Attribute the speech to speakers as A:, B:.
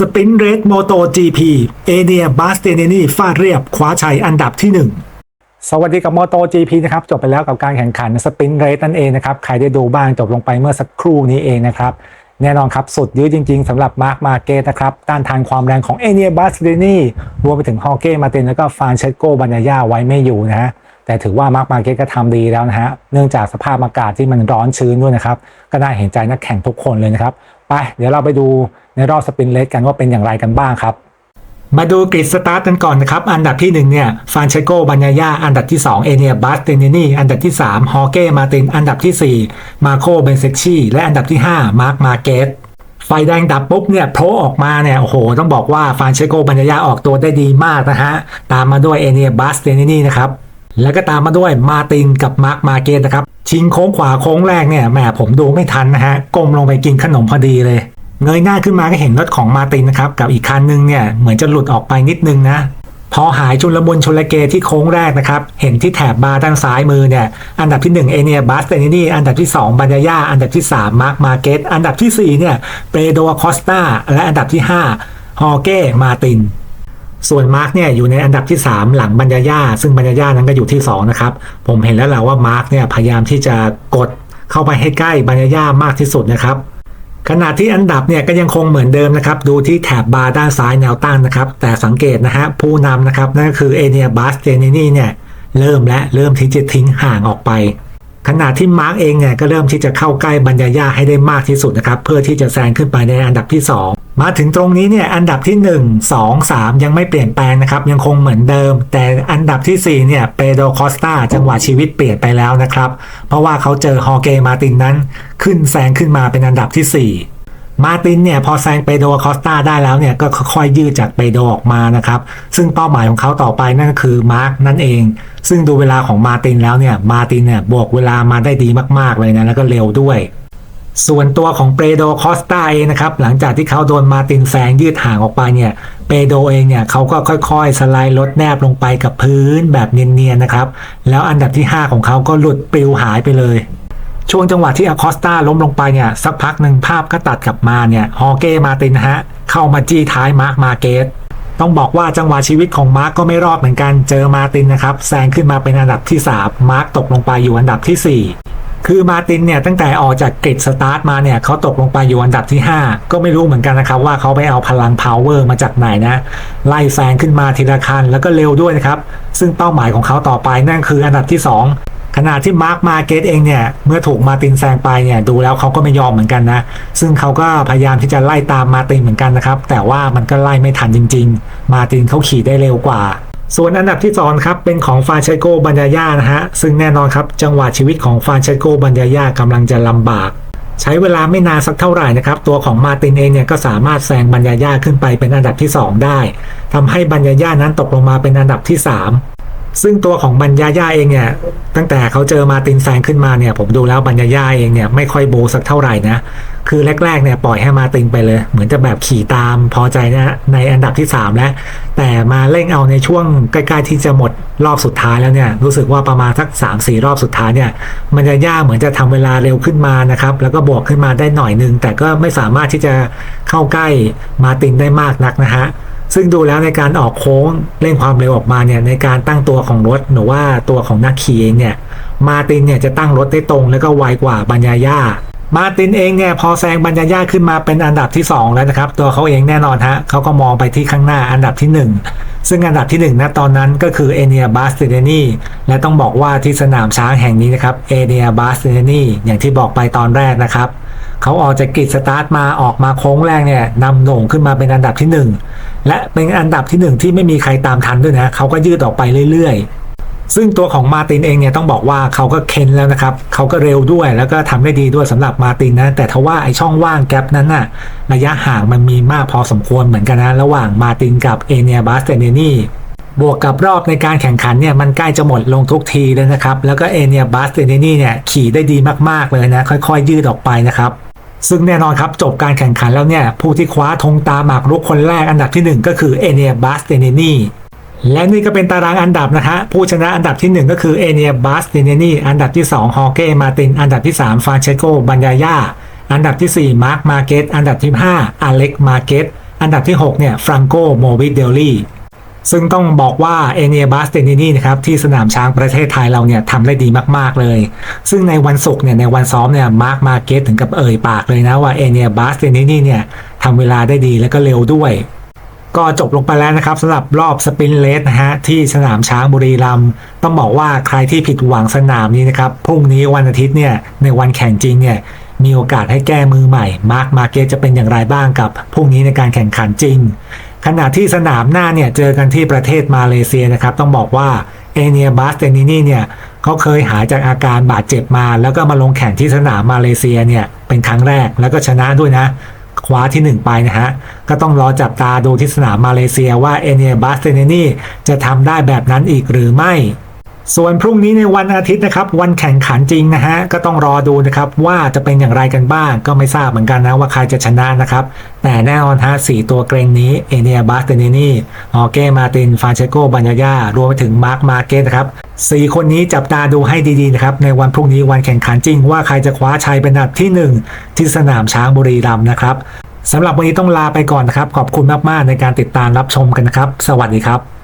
A: สปรินเรสโมโต GP เอเนียบาสเตเนนีฟาดเรียบคว้าชัยอันดับที่ 1สวัสดีกับโมโต GP นะครับจบไปแล้วกับการแข่งขันสปินเรสนั่นเองนะครับใครได้ดูบ้างจบลงไปเมื่อสักครู่นี้เองนะครับ แน่นอนครับ สุดยื้อจริงๆสำหรับมาร์คมาเกตนะครับ ต้านทานความแรงของเอเนียบาสเตเนนีรวมไปถึงฮอเก้มาเตนแล้วก็ฟานเชโกบัญญาไว้ไม่อยู่นะฮะแต่ถือว่ามาร์คมาเกตก็ทำดีแล้วนะฮะเนื่องจากสภาพอากาศที่มันร้อนชื้นด้วยนะครับ ก็น่าเห็นใจนักแข่งทุกคนเลยนะครับ ไปเดี๋ยวเราไปดูในรอบสปรินเลสกันว่าเป็นอย่างไรกันบ้างครับ มาดูกริดสตาร์ทกันก่อนนะครับ อันดับที่ 1 เนี่ยฟานเชโกบัญญาอันดับที่ 2 เอเนียบัสเตเนนีอันดับที่ 3 ฮอเก้มาติน อันดับที่ 4 มาโคเบนเซกชีและอันดับที่ 5 มาร์คมาเกตไฟแดงดับปุ๊บเนี่ยโผล่ออกมาเนี่ยโอ้โห ต้องบอกว่าฟานเชโกบัญญาออกตัวได้ดีมากนะฮะ ตามมาด้วยเอเนียบัสเตเนนีนะครับแล้วก็ตามมาด้วยมาตินกับมาร์คมาเกตนะครับ ชิงโค้งขวาโค้งแรกเนี่ยแหมผมดูไม่ทันนะฮะก้มลงไปกินขนมพอดีเลย เงยหน้าขึ้นมาก็เห็นรถของมาตินนะครับกับอีกคันนึงเนี่ยเหมือนจะหลุดออกไปนิดนึงนะพอหายชุลมุนชุลเกที่โค้งแรกนะครับ เห็นที่แถบบาร์ด้านซ้ายมือเนี่ย อันดับที่1เอเนียบัสเตนินีอันดับที่ 2 บัญญาอันดับที่ 3 มาร์คมาเกตอันดับทีสี่4 เนี่ยเปโดคอสตาและอันดับที่ 5 ฮอเก้มาติน ส่วนมาร์กเนี่ยอยู่ในอันดับที่ 3 หลังบรรยายาซึ่งบรรยายานั้นก็อยู่ที่ 2 นะครับ ผมเห็นแล้วแหละว่ามาร์กเนี่ยพยายามที่จะกดเข้าไปให้ใกล้บรรยายามากที่สุดนะครับขณะที่อันดับเนี่ยก็ยังคงเหมือนเดิมนะครับดูที่แถบบาร์ด้านซ้ายแนวตั้งนะครับแต่สังเกตนะฮะผู้นำนะครับนั่นก็คือเอเนียบัสเจนินี่เนี่ยเริ่มและเริ่มที่จะทิ้งห่างออกไป ขณะที่มาร์กเองเนี่ยก็เริ่มที่จะเข้าใกล้บรรยายาให้ได้มากที่สุดนะครับเพื่อที่จะแซงขึ้นไปในอันดับที่ 2 มาถึงตรงนี้เนี่ยอันดับที่ 1 2 3 ยังไม่เปลี่ยนแปลงนะครับ ยังคงเหมือนเดิม แต่อันดับที่4เนี่ยเปโดคอสตาจังหวะชีวิตเปลี่ยนไปแล้วนะครับ เพราะว่าเขาเจอฮอเกมาตินนั้นขึ้นแซงขึ้นมาเป็นอันดับที่ 4 มาตินเนี่ยพอแซงเปโดคอสตาได้แล้วเนี่ยก็ค่อยยืดจากเปโดออกมานะครับ ซึ่งเป้าหมายของเขาต่อไปนั่นก็คือมาร์กนั่นเอง ซึ่งดูเวลาของมาตินแล้วเนี่ยมาตินเนี่ยบวกเวลามาได้ดีมากๆเลยนะแล้วก็เร็วด้วย ส่วนตัวของเปโดคอสตาเองนะครับ หลังจากที่เขาโดนมาตินแซงยืดห่างออกไปเนี่ยเปโดเองเนี่ยเขาก็ค่อยๆ สไลด์รถแนบลงไปกับพื้นแบบเนียนๆนะครับ แล้วอันดับที่ 5 ของเขาก็หลุดปลิวหายไปเลยช่วงจังหวะที่อคอสตาล้มลงไปเนี่ยสักพักหนึ่งภาพก็ตัดกลับมาเนี่ยฮอเก้มาตินฮะ เข้ามาจี้ท้ายมาร์คมาเกตต้องบอกว่าจังหวะชีวิตของมาร์กก็ไม่รอดเหมือนกันเจอมาตินนะครับแซงขึ้นมาเป็นอันดับที่ 3 มาร์กตกลงไปอยู่อันดับทีสี่4 คือมาตินเนี่ยตั้งแต่ออกจากกริดสตาร์ทมาเนี่ยเขาตกลงไปอยู่อันดับที่ 5 ก็ไม่รู้เหมือนกันนะครับว่าเขาไปเอาพลังพาวเวอร์มาจากไหนนะ ไล่แซงขึ้นมาทีละคันแล้วก็เร็วด้วยนะครับ ซึ่งเป้าหมายของเขาต่อไปนั่นคืออันดับที่ 2ขณะที่มาร์คมาเกตเองเนี่ย เมื่อถูกมาตินแซงไปเนี่ย ดูแล้วเขาก็ไม่ยอมเหมือนกันนะ ซึ่งเขาก็พยายามที่จะไล่ตามมาตินเหมือนกันนะครับ แต่ว่ามันก็ไล่ไม่ทันจริง ๆ มาตินเขาขี่ได้เร็วกว่า ส่วนอันดับที่2ครับเป็นของฟานเชโกบัญญาญานะฮะซึ่งแน่นอนครับจังหวะชีวิตของฟานเชโกบัญญาญากำลังจะลำบาก ใช้เวลาไม่นานสักเท่าไหร่นะครับตัวของมาตินเองเนี่ยก็สามารถแซงบัญญาญาขึ้นไปเป็นอันดับที่ 2 ได้ทำให้บัญญาญานั้นตกลงมาเป็นอันดับที่ 3 ซึ่งตัวของบัญญาย่าเองเนี่ยตั้งแต่เขาเจอมาตินแซงขึ้นมาเนี่ย ผมดูแล้วบัญญาย่าเองเนี่ยไม่ค่อยโบสักเท่าไหร่นะคือแรกๆเนี่ยปล่อยให้มาตินไปเลย เหมือนจะแบบขี่ตามพอใจนะในอันดับที่ 3 แล้ว แต่มาเร่งเอาในช่วงใกล้ๆที่จะหมดรอบสุดท้ายแล้วเนี่ยรู้สึกว่าประมาณสัก 3 4 รอบสุดท้ายเนี่ยบัญญาย่าเหมือนจะทำเวลาเร็วขึ้นมานะครับแล้วก็บวกขึ้นมาได้หน่อยนึง แต่ก็ไม่สามารถที่จะเข้าใกล้มาตินได้มากนักนะฮะ ซึ่งดูแล้วในการออกโค้งเร่งความเร็วออกมาเนี่ยในการตั้งตัวของรถหรือว่าตัวของนักขี่เองเนี่ยมาตินเนี่ยจะตั้งรถได้ตรงแล้วก็ไวกว่าบัญญาย่ามาตินเองเนี่ยพอแซงบัญญาย่าขึ้นมาเป็นอันดับที่ 2 แล้วนะครับ ตัวเขาเองแน่นอนฮะเขาก็มองไปที่ข้างหน้าอันดับที่ 1 ซึ่งอันดับที่1นะตอนนั้นก็คือเอเนียบาสเตเนนีและต้องบอกว่าที่สนามช้างแห่งนี้นะครับเอเนียบาสเตเนนีอย่างที่บอกไปตอนแรกนะครับเขาออกจากกริดสตาร์ทมาออกมาโค้งแรกเนี่ยนำโหน่งขึ้นมาเป็นอันดับที่ 1 และเป็นอันดับที่1ที่ไม่มีใครตามทันด้วยนะเขาก็ยืดออกไปเรื่อยๆ ซึ่งตัวของมาตินเองเนี่ยต้องบอกว่าเขาก็เค้นแล้วนะครับเขาก็เร็วด้วยแล้วก็ทำได้ดีด้วยสำหรับมาตินนะแต่ทว่าไอช่องว่างแกลบนั้นน่ะระยะห่างมันมีมากพอสมควรเหมือนกันนะระหว่างมาตินกับเอเนียบาสเตเนนีบวกกับรอบในการแข่งขันเนี่ยมันใกล้จะหมดลงทุกทีเลยนะครับ แล้วก็เอเนียบาสเตเนนีเนี่ยขี่ได้ดีมากๆเลยนะ ค่อยๆยืดออกไปนะครับ ซึ่งแน่นอนครับจบการแข่งขันแล้วเนี่ย ผู้ที่คว้าธงตาหมากรุกคนแรกอันดับที่ 1 ก็คือเอเนียบัสเตเนนีและนี่ก็เป็นตารางอันดับนะฮะผู้ชนะอันดับที่ 1 ก็คือเอเนียบัสเตเนนีอันดับที่ 2 ฮอเก้มาติน อันดับที่ 3 ฟานเชโกบัญญายาอันดับที่ 4 มาร์คมาเกตอันดับที่ 5 อเล็กมาเกตอันดับที่ 6 เนี่ย ฟรังโกโมวิเดลลี่ ซึ่งต้องบอกว่าเอเนียบาสเตนินี่นะครับที่สนามช้างประเทศไทยเราเนี่ยทำได้ดีมาก ๆ เลย ซึ่งในวันศุกร์เนี่ยในวันซ้อมเนี่ยมาร์คมาเก็ตถึงกับเอ่ยปากเลยนะว่าเอเนียบาสเตนินี่เนี่ยทำเวลาได้ดีแล้วก็เร็วด้วย ก็จบลงไปแล้วนะครับสำหรับรอบสปรินต์เลสนะฮะที่สนามช้างบุรีรัมย์ต้องบอกว่าใครที่ผิดหวังสนามนี้นะครับพรุ่งนี้วันอาทิตย์เนี่ยในวันแข่งจริงเนี่ยมีโอกาสให้แก้มือใหม่มาร์คมาเก็ตจะเป็นอย่างไรบ้างกับพรุ่งนี้ในการแข่งขันจริง ขณะที่สนามหน้าเนี่ยเจอกันที่ประเทศมาเลเซียนะครับ ต้องบอกว่าเอเนียบัสเตนินี่เนี่ยเขาเคยหายจากอาการบาดเจ็บมา แล้วก็มาลงแข่งที่สนามมาเลเซียเนี่ยเป็นครั้งแรกแล้วก็ชนะด้วยนะคว้าที่ 1 ไปนะฮะ ก็ต้องรอจับตาดูที่สนามมาเลเซียว่าเอเนียบัสเตเนนีจะทำได้แบบนั้นอีกหรือไม่ ส่วนพรุ่งนี้ในวันอาทิตย์นะครับ วันแข่งขันจริงนะฮะก็ต้องรอดูนะครับว่าจะเป็นอย่างไรกันบ้าง ก็ไม่ทราบเหมือนกันนะว่าใครจะชนะนะครับ แต่แน่นอนฮะสี่ตัวเกรงนี้เอเนียบาสเตเนนีออเก้มาตินฟานเชโกบัญญารวมไปถึงมาร์คมาเกตนะครับสี่คนนี้จับตาดูให้ดีๆนะครับในวันพรุ่งนี้วันแข่งขันจริง ว่าใครจะคว้าชัยเป็นอันดับที่หนึ่งที่สนามช้างบุรีรัมย์นะครับสำหรับวันนี้ต้องลาไปก่อนนะครับขอบคุณมากๆในการติดตามรับชมกันนะครับ สวัสดีครับ